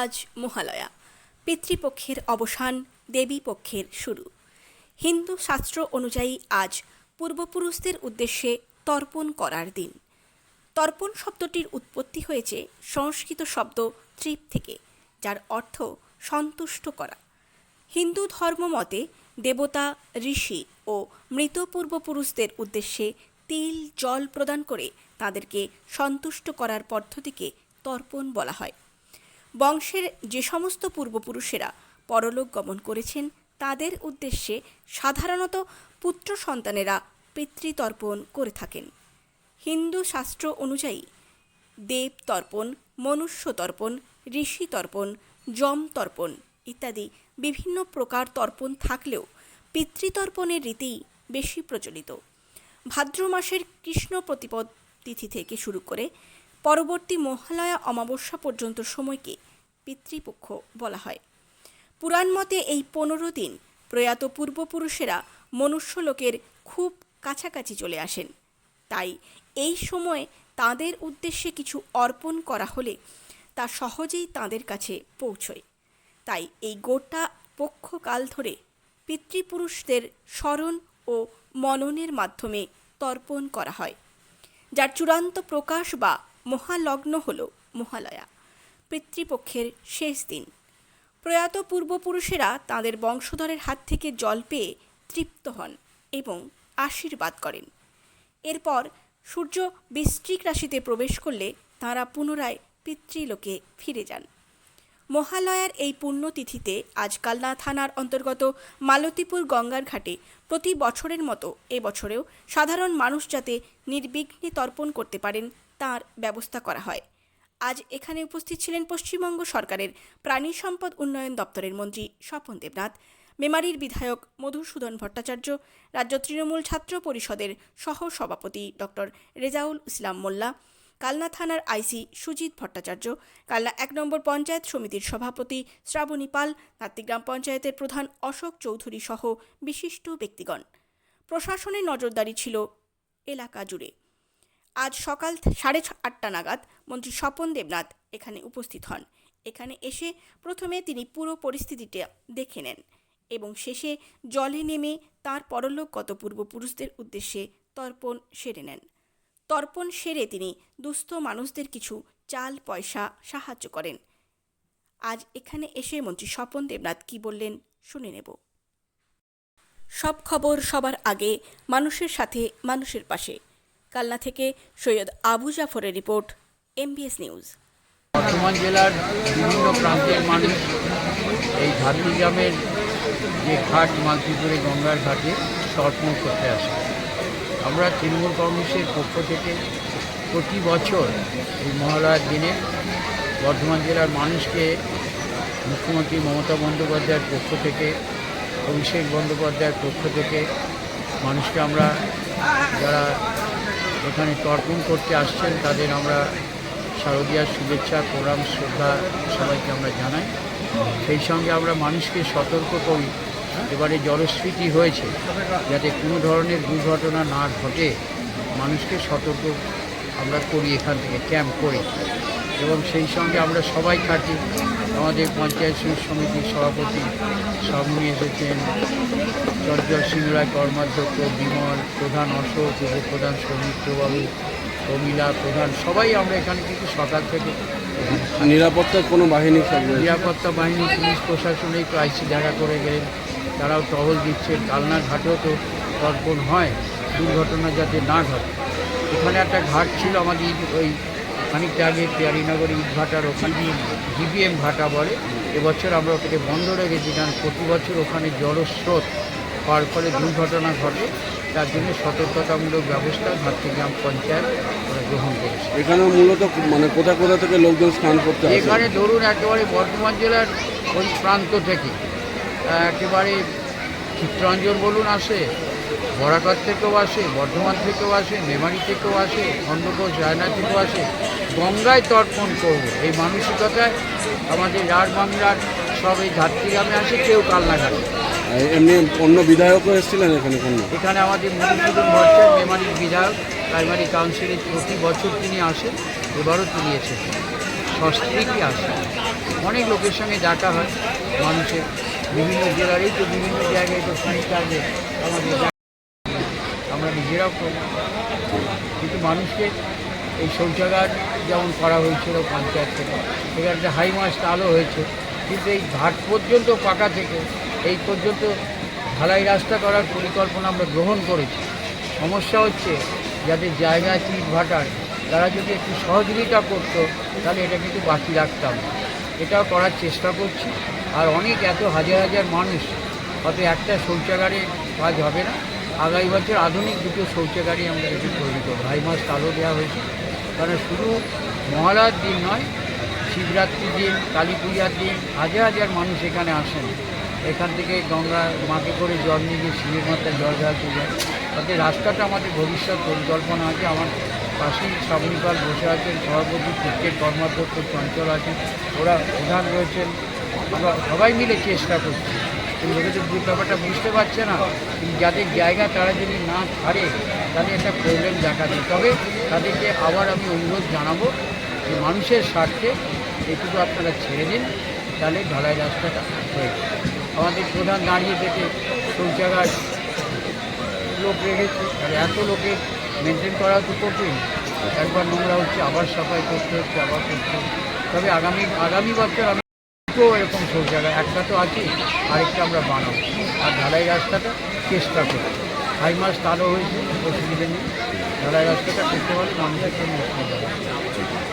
আজ মহালয়া। পিতৃপক্ষের অবসান দেবী পক্ষের শুরু। হিন্দু শাস্ত্র অনুযায়ী আজ পূর্বপুরুষদের উদ্দেশ্যে তর্পণ করার দিন। তর্পণ শব্দটির উৎপত্তি হয়েছে সংস্কৃত শব্দ ত্রিপ থেকে, যার অর্থ সন্তুষ্ট করা। হিন্দু ধর্ম মতে দেবতা, ঋষি ও মৃত পূর্বপুরুষদের উদ্দেশ্যে তিল, জল প্রদান করে তাদেরকে সন্তুষ্ট করার পদ্ধতিকে তর্পণ বলা হয়। বংশের যে সমস্ত পূর্বপুরুষেরা পরলোক গমন করেছেন, তাদের উদ্দেশ্যে সাধারণত পুত্র সন্তানেরা পিতৃতর্পণ করে থাকেন। হিন্দু শাস্ত্র অনুযায়ী দেব তর্পণ মনুষ্য তর্পণ ঋষি তর্পণ যম তর্পণ ইত্যাদি বিভিন্ন প্রকার তর্পণ থাকলেও পিতৃতর্পণের রীতি বেশি প্রচলিত। ভাদ্র মাসের কৃষ্ণ প্রতিপদ তিথি থেকে শুরু করে পরবর্তী মহালয়া অমাবস্যা পর্যন্ত সময়কে পিতৃপক্ষ বলা হয়। পুরাণ মতে এই পনেরো দিন প্রয়াত পূর্বপুরুষেরা মনুষ্যলোকের খুব কাছাকাছি চলে আসেন। তাই এই সময়ে তাদের উদ্দেশ্যে কিছু অর্পণ করা হলে তা সহজেই তাদের কাছে পৌঁছয়। তাই এই গোটা পক্ষকাল ধরে পিতৃপুরুষদের স্মরণ ও মননের মাধ্যমে তর্পণ করা হয়, যার চূড়ান্ত প্রকাশ বা মহালগ্ন হল মহালয়া, পিতৃপক্ষের শেষ দিন। প্রয়াত পূর্বপুরুষেরা তাদের বংশধরের হাত থেকে জল পেয়ে তৃপ্ত হন এবং আশীর্বাদ করেন। এরপর সূর্য বৃশ্চিক রাশিতে প্রবেশ করলে তাঁরা পুনরায় পিতৃলোকে ফিরে যান। মহালয়ার এই পুণ্যতিথিতে আজ কালনা থানার অন্তর্গত মালতীপুর গঙ্গার ঘাটে প্রতি বছরের মতো এবছরেও সাধারণ মানুষ যাতে নির্বিঘ্নে তর্পণ করতে পারেন, তার ব্যবস্থা করা হয়। আজ এখানে উপস্থিত ছিলেন পশ্চিমবঙ্গ সরকারের প্রাণী সম্পদ উন্নয়ন দপ্তরের মন্ত্রী স্বপন দেবনাথ মেমারির বিধায়ক মধুসূদন ভট্টাচার্য, রাজ্য তৃণমূল ছাত্র পরিষদের সহ সভাপতি ডক্টর রেজাউল ইসলাম মোল্লা, কালনা থানার আইসি সুজিত ভট্টাচার্য, কালনা এক নম্বর পঞ্চায়েত সমিতির সভাপতি শ্রাবণী পাল নাত্তিগ্রাম পঞ্চায়েতের প্রধান অশোক চৌধুরী সহ বিশিষ্ট ব্যক্তিগণ। প্রশাসনের নজরদারি ছিল এলাকা জুড়ে। আজ সকাল সাড়ে আটটা নাগাদ মন্ত্রী স্বপন দেবনাথ এখানে উপস্থিত হন। এখানে এসে প্রথমে তিনি পুরো পরিস্থিতিটা দেখে নেন। এবং শেষে জলে নেমে তার পরলোকগত পূর্বপুরুষদের উদ্দেশ্যে তর্পণ সেরে নেন। তর্পণ সেরে তিনি দুস্থ মানুষদের কিছু চাল, পয়সা সাহায্য করেন। আজ এখানে এসে মন্ত্রী স্বপন দেবনাথ কি বললেন শুনে নেব। সব খবর সবার আগে মানুষের সাথে মানুষের পাশে। কালনা থেকে সৈয়দ আবু জাফরের রিপোর্ট, এমবিএস নিউজ। বর্ধমান জেলার বিভিন্ন প্রান্তের মানুষ এই ঝাড়গ্রামের যে ঘাট মালতিপুরে গঙ্গার ঘাটে তর্পণ করতে আসে। আমরা তৃণমূল কংগ্রেসের পক্ষ থেকে প্রতি বছর এই মহালয়ার দিনে বর্ধমান জেলার মানুষকে মুখ্যমন্ত্রী মমতা বন্দ্যোপাধ্যায়ের পক্ষ থেকে, অভিষেক বন্দ্যোপাধ্যায়ের পক্ষ থেকে মানুষকে আমরা যারা এখানে তর্পণ করতে আসছেন, তাদের আমরা শারদীয়ার শুভেচ্ছা, প্রণাম, শ্রদ্ধা সবাইকে আমরা জানাই। সেই সঙ্গে আমরা মানুষকে সতর্ক করি। এবারে জলস্ফীতি হয়েছে, যাতে কোনো ধরনের দুর্ঘটনা না ঘটে। মানুষকে সতর্ক আমরা করি এখান থেকে, ক্যাম্প করি। এবং সেই সঙ্গে আমরা সবাই থাকি। আমাদের পঞ্চায়েত সমিতির সভাপতি সব নিয়ে এসেছেন চঞ্চল সিং রায় কর্মাধ্যক্ষ, বিমল প্রধান, অশোক, উপপ্রধান সৌমিত্রবাবু প্রমীলা প্রধান, সবাই আমরা এখানে কিন্তু সকাল থাকি। নিরাপত্তার কোনো বাহিনী নিরাপত্তা বাহিনী, পুলিশ প্রশাসনে একটু আইসি দেখা করে গেলেন। তারাও টহল দিচ্ছে। কালনা ঘাটেও তো তর্পণ হয়। দুর্ঘটনা যাতে না ঘটে। এখানে একটা ঘাট ছিল আমাদের ওই খানিকটা আগে পেয়ারিনগর ইট ভাটার ওখানে। জিবিএম ভাটা বলে। এবছর আমরা ওটাকে বন্ধ রেখেছি কারণ প্রতি বছর ওখানে জলস্রোত হওয়ার ফলে দুর্ঘটনা ঘটে। তার জন্য সতর্কতামূলক ব্যবস্থা ঘাটগ্রাম পঞ্চায়েত গ্রহণ করেছে। এখানে মূলত মানে কোথা কোথা থেকে লোকজন স্নান করতে এখানে ধরুন একেবারে বর্ধমান জেলার ওই প্রান্ত থেকে একেবারে চিত্রাঞ্জন বলুন আসে বরাকর থেকেও আসে বর্ধমান থেকেও আসে মেমারি থেকেও আসে খণ্ডঘোষ রায়না থেকেও আসে গঙ্গায় তর্পণ করব। এই মানসিকতায় আমাদের রাঢ় বাংলার সব এই ধাত্রীগ্রামে আসে কেউ কালনাঘাটে এমনি অন্য বিধায়কও এসেছিলেন এখানে কোনো এখানে আমাদের মধুসূদন ভট্টাচার্য মেমারির বিধায়ক, প্রাইমারি কাউন্সিলে প্রতি বছর তিনি আসেন, এবারও তিনি এসেছেন। সস্ত্রীকই আসেন? অনেক লোকের সঙ্গে দেখা হয়, মানুষের বিভিন্ন জেলারই তো বিভিন্ন জায়গায় তো ফ্রিস্টারদের আমাদের আমরা নিজেরাও করি। কিন্তু মানুষকে এই শৌচাগার যেমন করা হয়েছিল পঞ্চায়েত থেকে এখানে একটা হাই হয়েছে, কিন্তু এই ঘাট পর্যন্ত পাকা থেকে এই পর্যন্ত ঢালাই রাস্তা করার পরিকল্পনা আমরা গ্রহণ করেছি। সমস্যা হচ্ছে যাদের জায়গা আছে ভাটার, তারা যদি একটু সহযোগিতা করতো, তাহলে এটা কিন্তু বাকি রাখতাম। এটাও করার চেষ্টা করছি। আর অনেক এত হাজার হাজার মানুষ, অত একটা শৌচাগারে কাজ হবে না। আগামী বছর আধুনিক দুটো শৌচাগারই আমরা এটি তৈরি করব হাই মাস আলো দেওয়া হয়েছে। কারণ শুধু মহালয়ার দিন নয়, শিবরাত্রির দিন কালী পূজার দিন, হাজার হাজার মানুষ এখানে আসেন। এখান থেকে গঙ্গা মাকে করে জল নিয়ে গিয়ে শিবের মাথায় জল ঢালতে যায়। তাতে রাস্তাটা আমাদের ভবিষ্যৎ পরিকল্পনা আছে। আমার পাশেই সাবনীপাল বসে আছেন, সভাপতি ক্রিকেট কর্মাধ্যক্ষ চঞ্চল আছেন। ওরা প্রধান রয়েছেন। আমরা সবাই মিলে চেষ্টা করছি। কিন্তু লোকে তো বুঝ- ব্যাপারটা বুঝতে পারছে না। যাদের জায়গা তারা যদি না ছাড়ে, তাহলে একটা প্রবলেম দেখা দেয়। তবে তাদেরকে আবার আমি অনুরোধ জানাব যে মানুষের স্বার্থে এটুকু আপনারা ছেড়ে দিন। তাহলে ঢালাই রাস্তাটা হয়ে। আমাদের প্রধান দাঁড়িয়ে থেকে শৌচাগার লোক রেখেছে। আর এত লোকের মেনটেন করা তো কঠিন। একবার নোংরা হচ্ছে, আবার সাফাই করতে হচ্ছে, আবার করতে তবে আগামী আগামী বছর আমি এরকম শৌচাগার, একটা তো আছে, আরেকটা আমরা বানাবো। আর ঢালাই রাস্তাটা চেষ্টা করব। হাই মাস তারও হয়েছে অসুবিধে নেই ঢালাই রাস্তাটা করতে পারলে মানুষের জন্য অসুবিধা